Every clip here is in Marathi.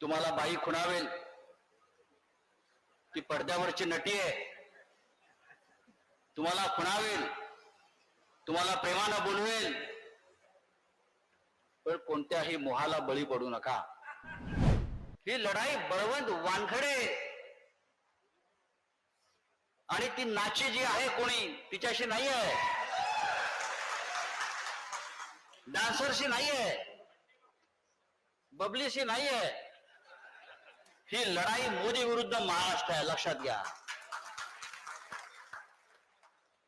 तुम्हाला बाई खुणावेल. ती पडद्यावरची नटी आहे. तुम्हाला खुणावेल. तुम्हाला प्रेमानं बोलवेल. पण कोणत्याही मोहाला बळी पडू नका. ही लढाई बळवंत वानखडे. आणि ती नाची जी आहे कोणी तिच्याशी नाही आहे डान्सरशी नाही आहे बबलीशी नाही आहे ही लढाई मोदी विरुद्ध महाराष्ट्र आहे लक्षात घ्या.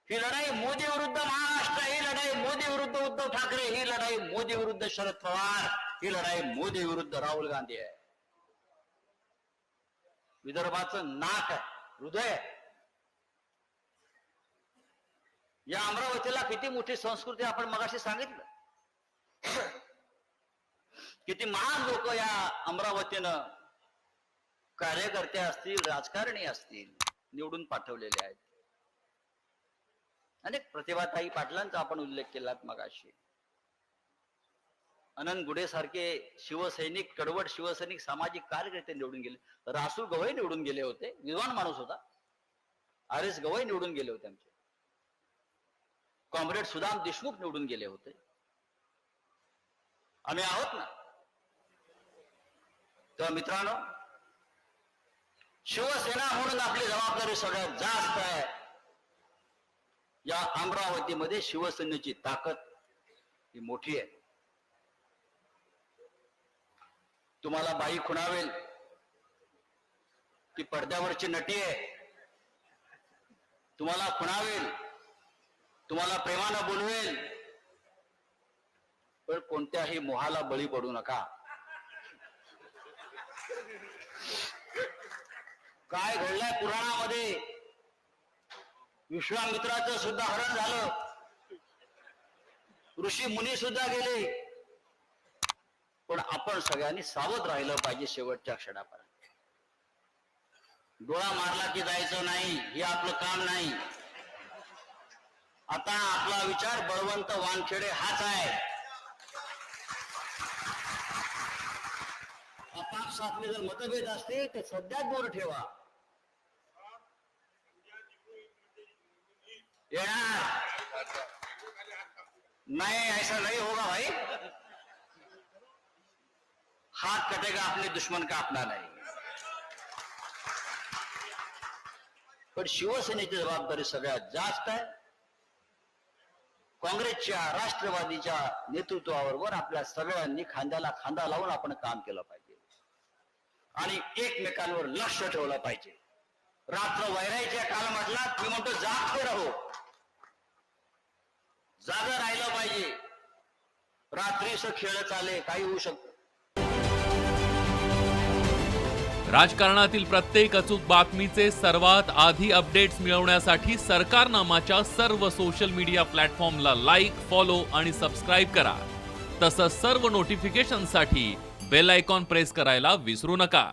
ही लढाई मोदी विरुद्ध महाराष्ट्र ही लढाई मोदी विरुद्ध उद्धव ठाकरे ही लढाई मोदी विरुद्ध शरद पवार ही लढाई मोदी विरुद्ध राहुल गांधी आहे. विदर्भाचं नाक हृदय या अमरावतीला किती मोठी संस्कृती आपण मगाशी सांगितलं? किती महान लोक या अमरावतीनं कार्यकर्ते असतील राजकारणी असतील निवडून पाठवलेले आहेत. अनेक प्रतिभाताई पाटलांचा आपण उल्लेख केला मगाशी. अनंत गुडे सारखे शिवसैनिक कडवट शिवसैनिक सामाजिक कार्यकर्ते निवडून गेले. रासू गवई निवडून गेले होते विद्वान माणूस होता. आर एस गवई निवडून गेले होते आमचे. कॉम्रेड सुदाम देशमुख निवडून गेले होते. आम्ही आहोत ना? तर मित्रांनो शिवसेना म्हणून आपली जबाबदारी सगळ्यात जास्त आहे. या अमरावतीमध्ये शिवसेनेची ताकद ही मोठी आहे. तुम्हाला बाई खुणावेल. ती पडद्यावरची नटी आहे. तुम्हाला खुणावेल. तुम्हाला प्रेमानं बोलवेल. पण कोणत्याही मोहाला बळी पडू नका. काय घडलंय पुराणामध्ये? विश्वामित्राचं सुद्धा हरण झालं. ऋषी मुनी सुद्धा गेले. पण आपण सगळ्यांनी सावध राहिलं पाहिजे शेवटच्या क्षणापर्यंत. डोळा मारला की जायचं नाही हे आपलं काम नाही. आता आपला विचार बळवंत वानखेडे हाच आहे. आपापसातले जर मतभेद असते ते सध्याच दूर ठेवा. नहीं ऐसा नहीं होगा भाई। हाथ कटेगा अपने दुश्मन का अपना नहीं। पण शिवसेनेची जबाबदारी सगळ्यात जास्त आहे काँग्रेसच्या राष्ट्रवादीच्या नेतृत्वाबरोबर आपल्या सगळ्यांनी खांद्याला खांदा लावून आपण काम केलं पाहिजे. आणि एकमेकांवर लक्ष ठेवलं पाहिजे. रात्र वैरायच्या म्हटला मी म्हणतो जात राहू जागा राहिलं पाहिजे रात्रीच खेळ चाले काही होऊ शकतं. राजकारणातील प्रत्येक अचूक बातमीचे सर्वात आधी अपडेट्स मिळवण्यासाठी सरकारनामाच्या सर्व सोशल मीडिया प्लॅटफॉर्मला लाईक फॉलो आणि सबस्क्राईब करा. तसंच सर्व नोटिफिकेशनसाठी बेल आयकॉन प्रेस करायला विसरू नका.